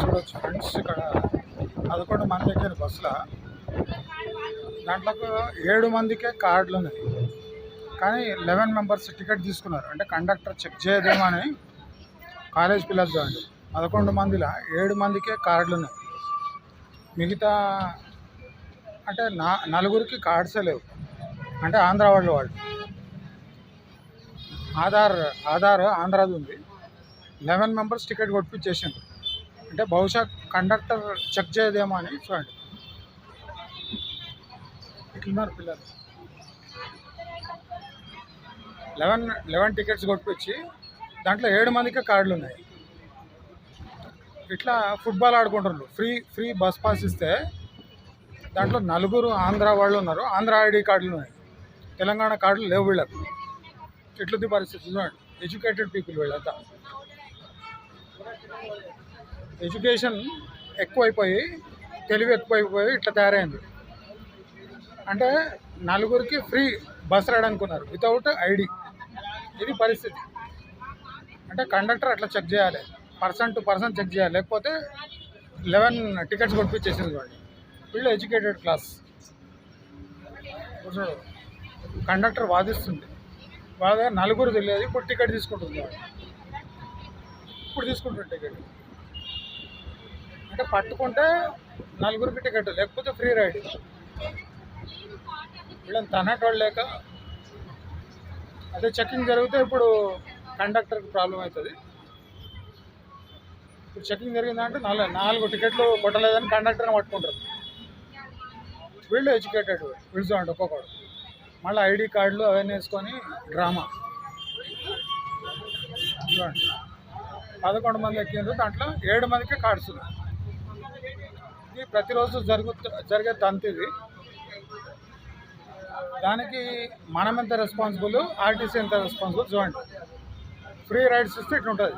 చూడొచ్చు ఫ్రెండ్స్. ఇక్కడ పదకొండు మంది ఎక్కిన బస్సులో. దాంట్లో ఏడు మందికే కార్డులు ఉన్నాయి. కానీ లెవెన్ మెంబర్స్ టికెట్ తీసుకున్నారు. అంటే కండక్టర్ చెక్ చేయదేమో అని కాలేజ్ పిల్లలు చూడండి పదకొండు మందిలో ఏడు మందికే కార్డులు ఉన్నాయి. మిగతా అంటే నా నలుగురికి కార్డ్సే లేవు. అంటే ఆంధ్ర వాళ్ళు వాళ్ళు. ఆధార్ ఆధార్ ఆంధ్రాది ఉంది. లెవెన్ మెంబర్స్ టికెట్ కొట్టించేసిండ్రు అంటే బహుశా కండక్టర్ చెక్ చేయదేమో అని చూడండి. ఇట్లున్నారు పిల్లలు. లెవెన్ లెవెన్ టికెట్స్ కొట్టించి దాంట్లో ఏడు మందికి కార్డులు ఉన్నాయి. ఇట్లా ఫుట్బాల్ ఆడుకుంటున్నారు. ఫ్రీ ఫ్రీ బస్ పాస్ ఇస్తే దాంట్లో నలుగురు ఆంధ్ర వాళ్ళు ఉన్నారు. ఆంధ్ర ఐడి కార్డులు ఉన్నాయి. తెలంగాణ కార్డులు లేవు వీళ్ళకు. ఎట్లుంది పరిస్థితి చూడండి. ఎడ్యుకేటెడ్ పీపుల్ వీళ్ళంతా. ఎడ్యుకేషన్ ఎక్కువైపోయి తెలివి ఎక్కువైపోయి ఇట్లా తయారైంది. అంటే నలుగురికి ఫ్రీ బస్ రైడ్ అనుకున్నారు వితౌట్ ఐడి. ఇది పరిస్థితి. అంటే కండక్టర్ అట్లా చెక్ చేయాలి పర్సన్ టు పర్సన్ చెక్ చేయాలి లేకపోతే లెవెన్ టికెట్స్ కొట్టించేసింది వాళ్ళు. వీళ్ళు ఎడ్యుకేటెడ్ క్లాస్ కండక్టర్ వాదిస్తుంది. వాళ్ళ నలుగురు తెలియదు ఇప్పుడు టికెట్ తీసుకుంటుంది ఇప్పుడు తీసుకుంటుంది టికెట్. అంటే పట్టుకుంటే నలుగురికి టికెట్ లేకపోతే ఫ్రీ రైడ్. వీళ్ళని తనటోళ్ళు లేక అదే చెకింగ్ జరిగితే ఇప్పుడు కండక్టర్కి ప్రాబ్లం అవుతుంది. ఇప్పుడు చెకింగ్ జరిగిందంటే నాలుగు నాలుగు టికెట్లు కొట్టలేదని కండక్టర్ని పట్టుకుంటారు. వీళ్ళు ఎడ్యుకేటెడ్ వీళ్ళు అండి ఒక్కొక్కడు. మళ్ళీ ఐడి కార్డులు అవన్నీ వేసుకొని డ్రామా. చూడండి పదకొండు మంది ఎక్కిండ్రు దాంట్లో ఏడు మందికి కార్డ్స్ ఉన్నాయి. ఇది ప్రతిరోజు జరుగు జరిగే తంతు ఇది దానికి మనం ఎంత రెస్పాన్సిబుల్ ఆర్టీసీ ఎంత రెస్పాన్సిబుల్ చూడండి. ఫ్రీ రైడ్స్ ఇస్తే ఇట్లా ఉంటుంది